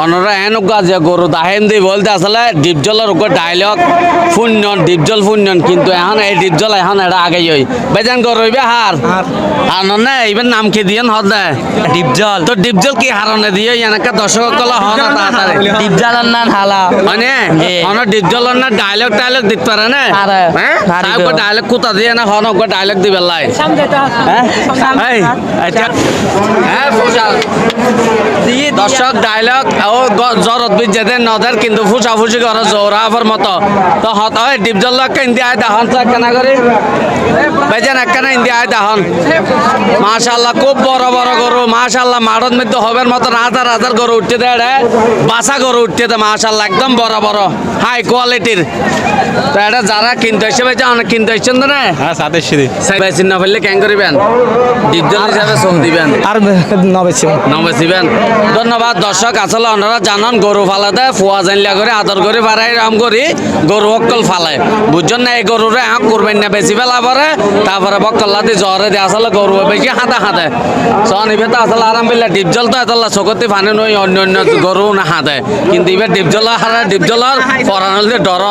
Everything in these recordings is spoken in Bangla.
অনরা এন যে গরু দাহেম দি বলতে আসলে ডিপজলের উপর ডায়লগ শূন্যন ডিপজল শূন্যন কিন্তু এখন এই ডিপজল এখন এটা আগে যাই বেজান গরু হইবে হার? আর না এইবার নাম কি দিয়ে হদ? দে ডিপজল। তো ডিপজল কি হারনে দিয়ে এনেকা দর্শক কলা হন তাড়াতাড়ি? ডিপজালার নান হালা। মানে হন ডিপজলের না ডায়লগ টাইলগ দিতে পারে না? পারে। হ্যাঁ? কোথা দিয়ে না হন ওকে ডায়লগ দিবে লাই? হ্যাঁ? আচ্ছা। হ্যাঁ দর্শক ডায়লগ ও জরত বি যেতে নদের কিন্তু ফুসা ফুসি করে জোরাফের মতো। তো হত হয় ডিপজল লোক ইন্দি আয় দাহন তো একখানা করে। বেজান একখানা ইন্দি আয় দাহন মাশাল্লাহ খুব বড় বড় গরু মাশাল্লাহ মারত মধ্যে হবের মতো হাজার হাজার গরু উঠতে দেয় বাসা গরু উঠতে দেয় মাশাল্লাহ একদম বড় বড় হাই কোয়ালিটির তো এটা যারা কিনতে এসে বেচে অনেক কিনতে এসছেন তো না হ্যাঁ সাতের সিঁড়ি বেচিন না ফেললে কেন করিবেন? ডিপজল হিসাবে সব দিবেন। আর নবেছি নমস্কার ধন্যবাদ দর্শক আসলে ওনারা জানান গরু ফালাতে ফুয়া জানলিয়া করে আদর করে ফারাই রাম করি গরু অকল ফালায়। বুঝছেন না এই গরুরে হাঁক করবেন না বেশি ফেলা পরে তারপরে বকল্লাতে জ্বরে দিয়ে আসলে গরু বেশি হাতে হাতে সন ইবে তো আসলে আরাম পেলে ডিপজল তো এতলা চকতি ফানে নই অন্য অন্য গরু না হাতে কিন্তু ইবে ডিপজল হারা ডিপজলর পরানলে ডর।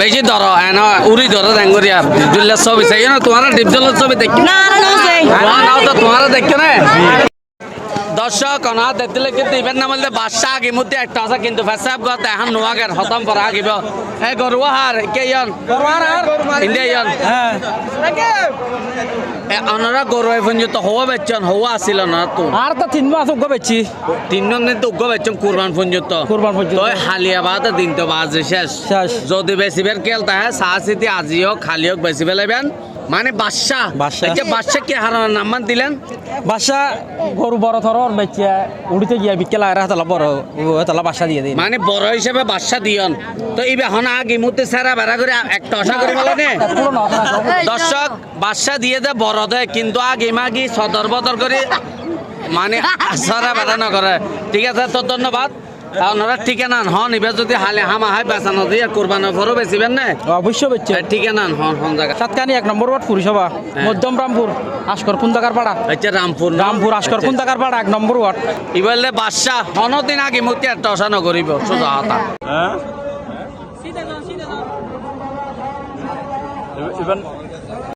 বেশি ডর এন উড়ি ধরে আর ডিপজলের ছবি চাই না তোমার ডিপজলের ছবি দেখি না তো তোমার দেখছ না দর্শক অনা দেখলে কিন্তু ইভেন না বলতে বাদশা আগে মধ্যে একটা আছে কিন্তু ফেসাব গত এখন নোয়াগের খতম করা আগিব। এ গরু হার কে ইয়ন? ইন্ডিয়া ইয়ন? এ অনরা গরু এখন তো হওয়া বেচন হওয়া আসিল না তো। আর তো তিন মাস উগ্র বেচছি তিন জন তো উগ্র বেচন কুরবান পর্যন্ত কুরবান পর্যন্ত। তো হালিয়া বাদ দিন তো বাজে শেষ। শেষ। যদি বেশি বের খেলতে হয় সাহা সিটি আজিও খালি হোক বেশি বেলাবেন মানে বাদশা। বাদশা। এই যে বাদশা কি হারানোর নাম্বার দিলেন। বাসা গরু বড় থর বেচছে উড়িতে গিয়া বিকেল আর তালা বড় তালা বাসা দিয়ে দিই মানে বড় হিসেবে বাদশা দিয়ন। তো এই বেহনা আগে মুহূর্তে সারা বেড়া করে একটা আশা করে বলে নে। দর্শক বাদশা দিয়ে দে বড় দেয় কিন্তু আগে মাগি সদর বদর করে মানে সারা বেড়া না করে ঠিক আছে তো ধন্যবাদ। ওনারা ঠিকানা হন এবার যদি হালে হামা হাই বেচানো দিয়ে কোরবানোর পরও বেচিবেন না? অবশ্য বেচছে ঠিকানা হন হন জায়গা। সাতকানি এক নম্বর ওয়ার্ড পুরসভা মধ্যম রামপুর আসকর কুন্দাকার পাড়া। আচ্ছা রামপুর? রামপুর আসকর আচ্ছা। কুন্দাকার পাড়া এক নম্বর ওয়ার্ড। ইবলে বাদশা হনদিন আগে মুহূর্তে একটা আশা নকরিব সোজা হাতা। এবার